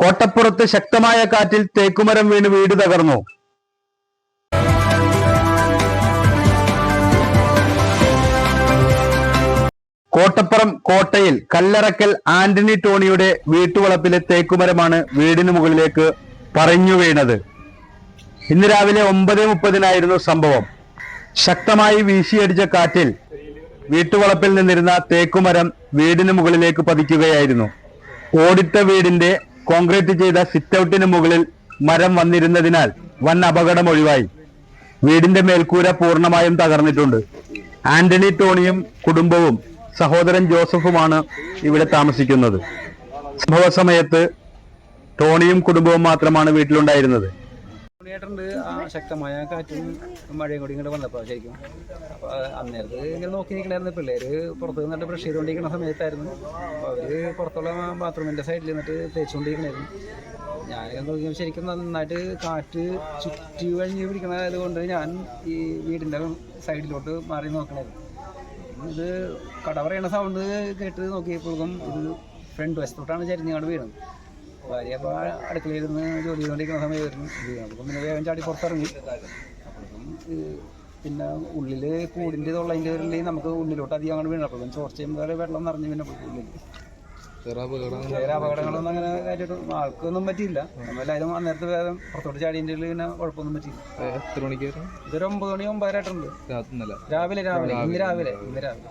കോട്ടപ്പുറത്ത് ശക്തമായ കാറ്റിൽ തേക്കുമരം വീണ് വീട് തകർന്നു. കോട്ടപ്പുറം കോട്ടയിൽ കല്ലറക്കൽ ആന്റണി ടോണിയുടെ വീട്ടുവളപ്പിലെ തേക്കുമരമാണ് വീടിന് മുകളിലേക്ക് പറഞ്ഞു വീണത്. ഇന്ന് രാവിലെ ഒമ്പത് മുപ്പതിനായിരുന്നു സംഭവം. ശക്തമായി വീശിയടിച്ച കാറ്റിൽ വീട്ടുവളപ്പിൽ നിന്നിരുന്ന തേക്കുമരം വീടിന് മുകളിലേക്ക് പതിക്കുകയായിരുന്നു. ഓടിട്ട വീടിന്റെ കോൺക്രീറ്റ് ചെയ്ത സിറ്റൌട്ടിന് മുകളിൽ മരം വന്നിരുന്നതിനാൽ വൻ അപകടം ഒഴിവായി. വീടിന്റെ മേൽക്കൂര പൂർണമായും തകർന്നിട്ടുണ്ട്. ആന്റണി ടോണിയും കുടുംബവും സഹോദരൻ ജോസഫുമാണ് ഇവിടെ താമസിക്കുന്നത്. സംഭവ സമയത്ത് ടോണിയും കുടുംബവും മാത്രമാണ് വീട്ടിലുണ്ടായിരുന്നത്. ഏട്ടുണ്ട് ആ ശക്തമായ കാറ്റും മഴയും കൂടി ഇങ്ങോട്ട് വന്നപ്പോൾ ശരിക്കും അപ്പോൾ അന്നേരത്ത് ഇങ്ങനെ നോക്കി നിൽക്കണായിരുന്നു പിള്ളേർ പുറത്ത് നിന്നിട്ട് ബ്രഷ് ചെയ്തുകൊണ്ടിരിക്കുന്ന സമയത്തായിരുന്നു. അപ്പോൾ അവർ പുറത്തുള്ള ബാത്റൂമിന്റെ സൈഡിൽ നിന്നിട്ട് തേച്ചുകൊണ്ടിരിക്കണായിരുന്നു. ഞാൻ നോക്കിയപ്പോൾ ശരിക്കും നന്നായിട്ട് കാറ്റ് ചുറ്റി കഴിഞ്ഞ് പിടിക്കണത് കൊണ്ട് ഞാൻ ഈ വീടിന്റെ സൈഡിലോട്ട് മാറി നോക്കണായിരുന്നു. ഇത് കട പറയുന്ന സൗണ്ട് കേട്ട് നോക്കിയപ്പോഴും ഇത് ഫ്രണ്ട് വശത്തോട്ടാണ് ചരിഞ്ഞങ്ങോട്ട് വീണത്. ഭാര്യ അപ്പോൾ അടുക്കളയിരുന്ന് ജോലി ചെയ്തുകൊണ്ടിരിക്കുന്ന സമയമായിരുന്നു. അപ്പം പിന്നെ വേഗം ചാടി പുറത്തിറങ്ങി. അപ്പോഴേക്കും പിന്നെ ഉള്ളിൽ കൂടിന്റെ തൊള്ളതിന്റെ ഉള്ളിൽ നമുക്ക് ഉള്ളിലോട്ട് അധികം അങ്ങോട്ട് വീണു അപ്പം ചോർച്ച ചെയ്യുമ്പോൾ വെള്ളം നിറഞ്ഞു പിന്നെ ഉള്ളിൽ വേറെ അപകടങ്ങളൊന്നും അങ്ങനെ കാര്യമായിട്ട് ആൾക്കൊന്നും പറ്റിയില്ല. നമ്മളെല്ലാവരും അന്നേരത്തെ വേഗം പുറത്തോട്ട് ഉള്ളിൽ പിന്നെ കുഴപ്പമൊന്നും പറ്റിയില്ല. എത്ര മണിക്ക് ഇതൊരു ഒമ്പത് മണി ഒമ്പതരായിട്ടുണ്ട് രാവിലെ രാവിലെ. ഇന്ന് രാവിലെ ഇന്ന് രാവിലെ.